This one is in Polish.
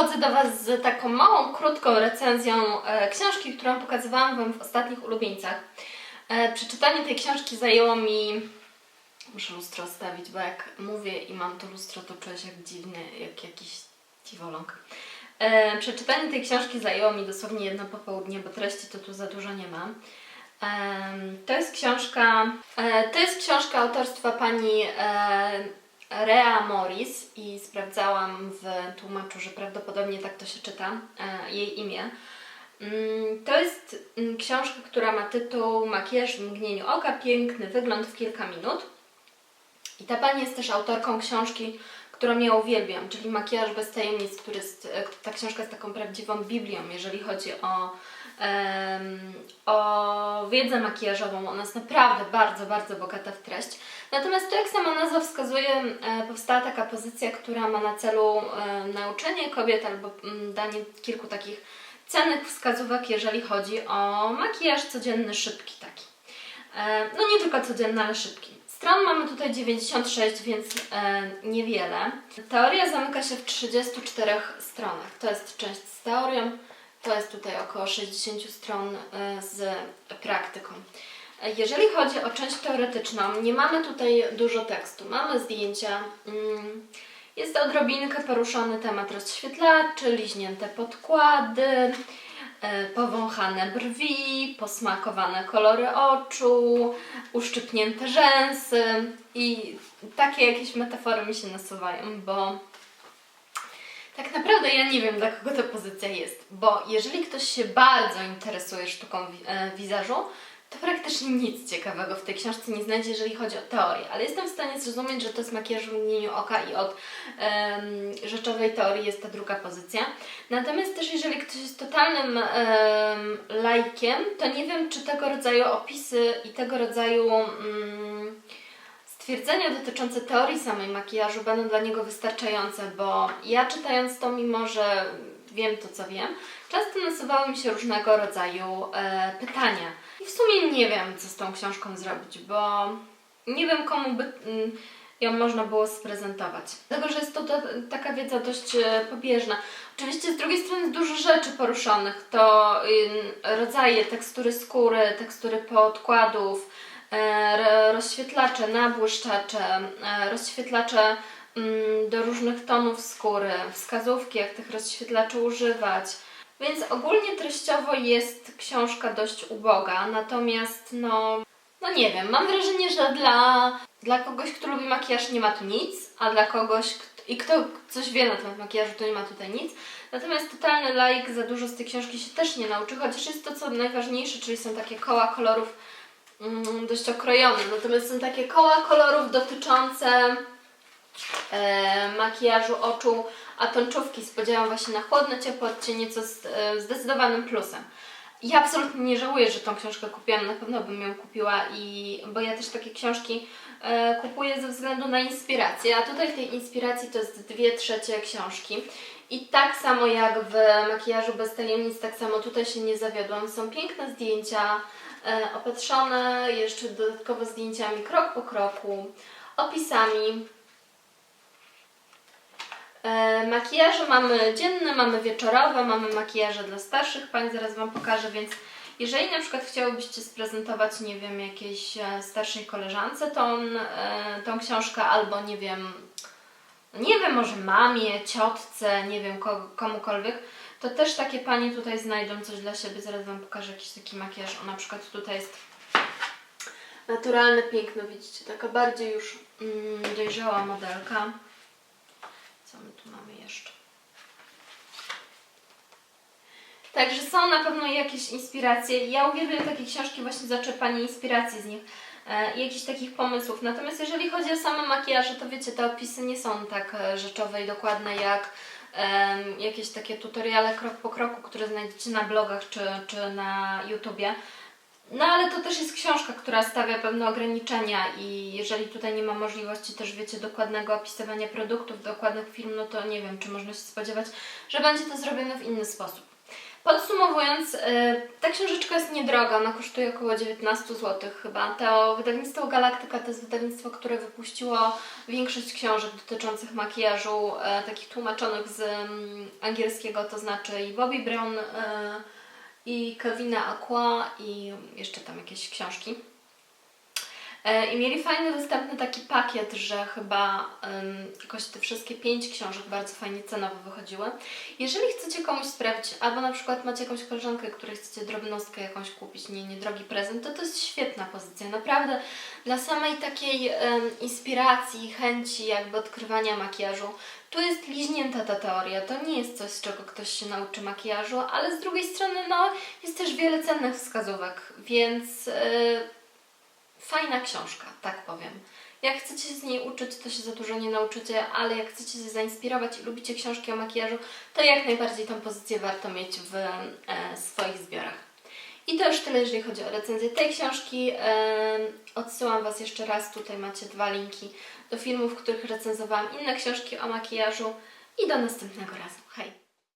przychodzę do Was z taką małą, krótką recenzją e, książki, którą pokazywałam Wam w ostatnich ulubieńcach. E, przeczytanie tej książki zajęło mi... Muszę lustro stawić, bo jak mówię i mam to lustro, to czuję się jak dziwny, jak jakiś dziwoląg. E, przeczytanie tej książki zajęło mi dosłownie jedno popołudnie, bo treści to tu za dużo nie mam. To jest książka, to jest książka autorstwa pani Rea Morris i sprawdzałam w tłumaczu, że prawdopodobnie tak to się czyta, e, jej imię. Mm, To jest mm, książka, która ma tytuł Makijaż w mgnieniu oka, piękny wygląd w kilka minut. I ta pani jest też autorką książki, którą ja uwielbiam, czyli Makijaż bez tajemnic, który jest, e, ta książka jest taką prawdziwą Biblią, jeżeli chodzi o, em, o wiedzę makijażową. Ona jest naprawdę bardzo, bardzo bogata w treść. Natomiast tu, jak sama nazwa wskazuje, e, powstała taka pozycja, która ma na celu e, nauczenie kobiet albo mm, danie kilku takich cennych wskazówek, jeżeli chodzi o makijaż codzienny, szybki taki. No nie tylko codzienny, ale szybki. Stron mamy tutaj 96, więc e, niewiele. Teoria zamyka się w 34 stronach. To jest część z teorią, to jest tutaj około 60 stron e, z praktyką. Jeżeli chodzi o część teoretyczną, nie mamy tutaj dużo tekstu. Mamy zdjęcia. mm, Jest odrobinkę poruszony temat rozświetlaczy, liźnięte podkłady, powąchane brwi, posmakowane kolory oczu, uszczypnięte rzęsy i takie jakieś metafory mi się nasuwają, bo tak naprawdę ja nie wiem, dla kogo ta pozycja jest, bo jeżeli ktoś się bardzo interesuje sztuką e, wizażu, to praktycznie nic ciekawego w tej książce nie znajdzie, jeżeli chodzi o teorię, ale jestem w stanie zrozumieć, że to jest makijaż w mgnieniu oka i od em, rzeczowej teorii jest ta druga pozycja. Natomiast też jeżeli ktoś jest totalnym em, lajkiem, to nie wiem, czy tego rodzaju opisy i tego rodzaju mm, stwierdzenia dotyczące teorii samej makijażu będą dla niego wystarczające, bo ja czytając to, mimo że wiem to, co wiem, często nasuwały mi się różnego rodzaju e, pytania. I w sumie nie wiem, co z tą książką zrobić, bo nie wiem, komu by mm, ją można było sprezentować. Dlatego, że jest to, taka wiedza dość e, pobieżna. Oczywiście z drugiej strony jest dużo rzeczy poruszonych. To ym, rodzaje, tekstury skóry, tekstury podkładów, rozświetlacze, nabłyszczacze, e, rozświetlacze mm, do różnych tonów skóry, wskazówki, jak tych rozświetlaczy używać. Więc ogólnie treściowo jest książka dość uboga, natomiast no, no nie wiem, mam wrażenie, że dla, dla kogoś, kto lubi makijaż nie ma tu nic, a dla kogoś kt- i kto coś wie na temat makijażu, to nie ma tutaj nic. Natomiast totalny laik za dużo z tej książki się też nie nauczy, chociaż jest to co najważniejsze, czyli są takie koła kolorów mm, dość okrojone. Natomiast są takie koła kolorów dotyczące e, makijażu oczu, a tączówki z podziałem właśnie na chłodne, ciepłe odcienie, co e, zdecydowanym plusem. Ja absolutnie nie żałuję, że tą książkę kupiłam, na pewno bym ją kupiła, i, bo ja też takie książki e, kupuję ze względu na inspirację, a tutaj tej inspiracji to jest dwie trzecie książki. I tak samo jak w makijażu bez tajemnic, tak samo tutaj się nie zawiodłam. Są piękne zdjęcia, e, opatrzone jeszcze dodatkowo zdjęciami krok po kroku, opisami. E, makijaże mamy dzienne, mamy wieczorowe, mamy makijaże dla starszych pań, zaraz Wam pokażę, więc jeżeli na przykład chciałybyście sprezentować, nie wiem, jakiejś e, starszej koleżance tą, e, tą książkę, albo nie wiem, nie wiem, może mamie, ciotce, nie wiem, ko- komukolwiek, to też takie panie tutaj znajdą coś dla siebie. Zaraz Wam pokażę jakiś taki makijaż. O, na przykład tutaj jest naturalne piękno, widzicie, taka bardziej już mm, dojrzała modelka. Co my tu mamy jeszcze? Także są na pewno jakieś inspiracje. Ja uwielbiam takie książki właśnie za czerpanie inspiracji z nich e, jakichś takich pomysłów. Natomiast jeżeli chodzi o same makijaże, to wiecie, te opisy nie są tak e, rzeczowe i dokładne jak jakieś takie tutoriale krok po kroku, które znajdziecie na blogach czy, czy na YouTubie. No ale to też jest książka, która stawia pewne ograniczenia i jeżeli tutaj nie ma możliwości też wiecie dokładnego opisywania produktów, dokładnych film, no to nie wiem, czy można się spodziewać, że będzie to zrobione w inny sposób. Podsumowując, e, ta książeczka jest niedroga, ona kosztuje około 19 zł chyba. To wydawnictwo Galaktyka to jest wydawnictwo, które wypuściło większość książek dotyczących makijażu, e, takich tłumaczonych z mm, angielskiego, to znaczy i Bobby Brown, e, i Calvina Aqua, i jeszcze tam jakieś książki. E, I mieli fajny, dostępny taki pakiet, że chyba um, jakoś te wszystkie pięć książek bardzo fajnie cenowo wychodziły. Jeżeli chcecie komuś sprawić, albo na przykład macie jakąś koleżankę, której chcecie drobnostkę jakąś kupić, nie, nie drogi prezent, to to jest świetna pozycja. Naprawdę dla samej takiej em, inspiracji, chęci jakby odkrywania makijażu. Tu jest liźnięta ta teoria, to nie jest coś, z czego ktoś się nauczy makijażu, ale z drugiej strony no, jest też wiele cennych wskazówek, więc... Yy, fajna książka, tak powiem. Jak chcecie się z niej uczyć, to się za dużo nie nauczycie, ale jak chcecie się zainspirować i lubicie książki o makijażu, to jak najbardziej tą pozycję warto mieć w e, swoich zbiorach. I to już tyle, jeżeli chodzi o recenzję tej książki. E, odsyłam Was jeszcze raz, tutaj macie dwa linki do filmów, w których recenzowałam inne książki o makijażu i do następnego razu. Hej!